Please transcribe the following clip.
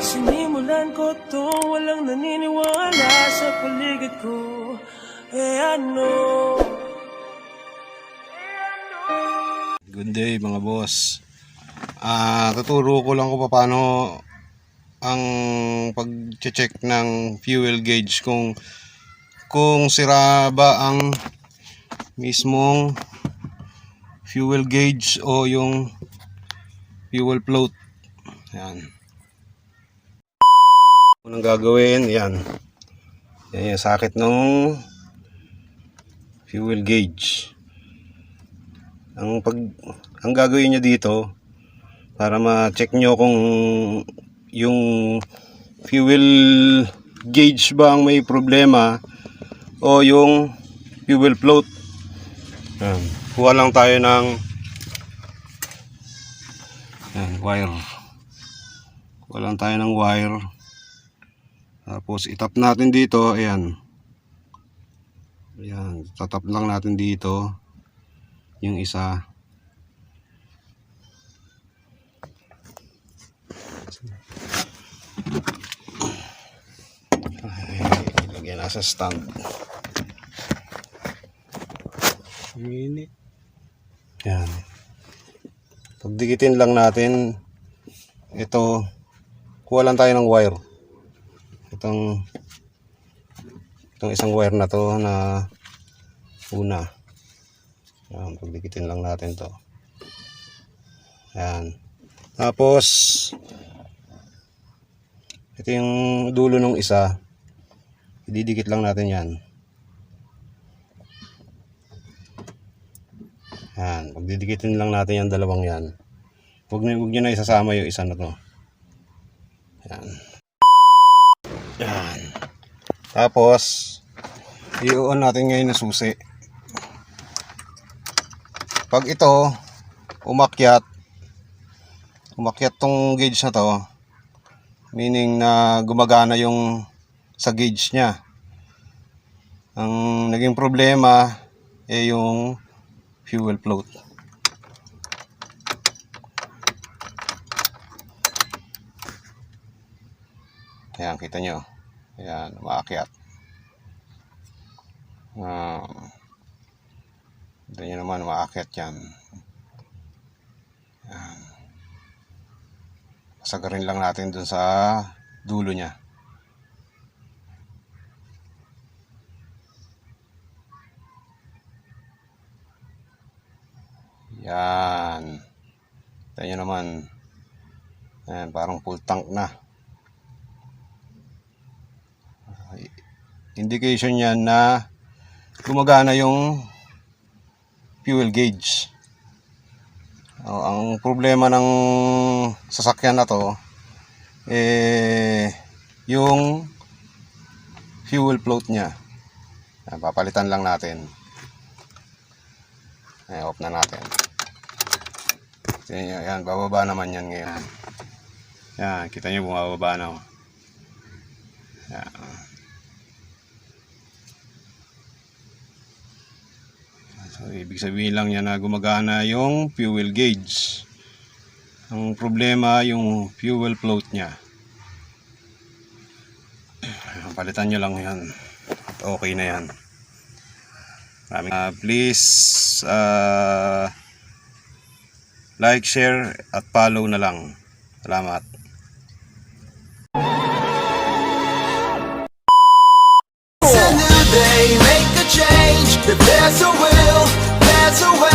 Sinimulan ko to Walang naniniwala sa paligid ko Eh ano Good day mga boss. Ah, tuturo ko lang kung paano ang pag-check ng fuel gauge kung kung sira ba ang mismong fuel gauge o yung fuel float. Yan. Unang gagawin, yan. Yan yung sakit ng fuel gauge ang pag ang gagawin niyo dito para ma-check nyo kung yung fuel gauge ba ang may problema o yung fuel float. Yan. Kuha lang tayo ng yan, wire. Kuha lang tayo ng wire. Tapos itap natin dito, ayan. Ayan, tatap lang natin dito yung isa ay lagyan na sa stand Init. yan pagdikitin lang natin ito kuha lang tayo ng wire itong itong isang wire na to na una yan, pagdikitin lang natin to. Yan. Tapos, ito yung dulo ng isa. Ididikit lang natin yan. Yan. Pagdidikitin lang natin yan dalawang yan. Huwag huwag nyo na isasama yung isa na to. Yan. Yan. Tapos, i-on natin ngayon na susi pag ito umakyat umakyat tong gauge na to meaning na gumagana yung sa gauge niya ang naging problema eh yung fuel float Ayan, kita nyo. Ayan, umaakyat. Ah. Ito nyo naman, maaakit yan. Yan. Sagarin lang natin dun sa dulo niya. Yan. Ito nyo naman. Yan, parang full tank na. Indication yan na gumagana yung fuel gauge. Oh, ang problema ng sasakyan na to eh yung fuel float niya. Yan, papalitan lang natin. Ay, off na natin. Tingnan nyo, yan, bababa naman yan ngayon. Yan, kita nyo bumababa na. oh. Yan. So, ibig sabihin lang niya na gumagana yung fuel gauge. Ang problema yung fuel float niya. Palitan nyo lang yan. Okay na yan. Uh, please uh, like, share at follow na lang. Salamat. Change. If there's a will, So a.